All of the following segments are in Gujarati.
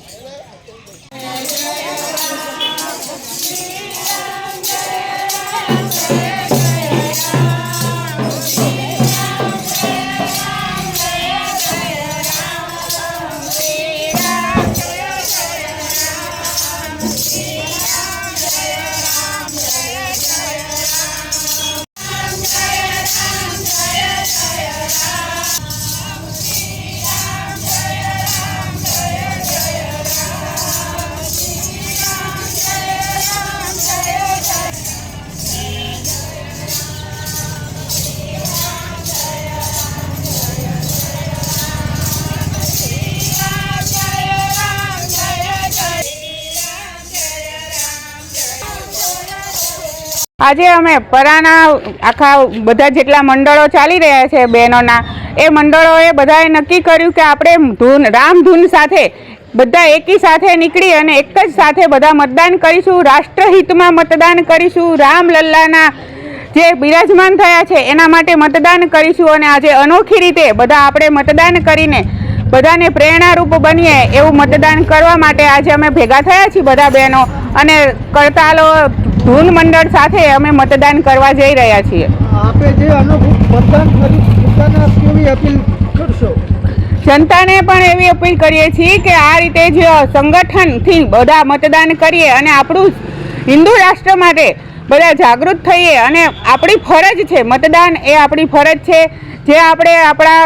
どうぞ。આજે અમે પરાના આખા બધા જેટલા મંડળો ચાલી રહ્યા છે બહેનોના, એ મંડળોએ બધાએ નક્કી કર્યું કે આપણે ધૂન રામધૂન સાથે બધા એકી સાથે નીકળી અને એક જ સાથે બધા મતદાન કરીશું, રાષ્ટ્રહિતમાં મતદાન કરીશું રામલલ્લાના જે બિરાજમાન થયા છે એના માટે મતદાન કરીશું અને આજે અનોખી રીતે બધા આપણે મતદાન કરીને બધાને પ્રેરણારૂપ બનીએ એવું મતદાન કરવા માટે આજે અમે ભેગા થયા છીએ બધા બહેનો અને કરતાલો ધૂન મંડળ સાથે અમે મતદાન કરવા જઈ રહ્યા છીએ. આપે જે અનુભવ મતદાન કર્યું કેવી અપીલ કરશો? જનતાને પણ એવી અપીલ કરીએ છીએ કે આ રીતે જે સંગઠનથી બધા મતદાન કરીએ અને આપણું હિન્દુ રાષ્ટ્ર માટે બધા જાગૃત થઈએ અને આપણી ફરજ છે મતદાન એ આપણી ફરજ છે જે આપણે આપણા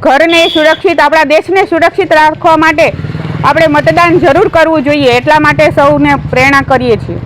ઘરને સુરક્ષિત આપણા દેશને સુરક્ષિત રાખવા માટે આપણે મતદાન જરૂર કરવું જોઈએ એટલા માટે સૌને પ્રેરણા કરીએ છીએ.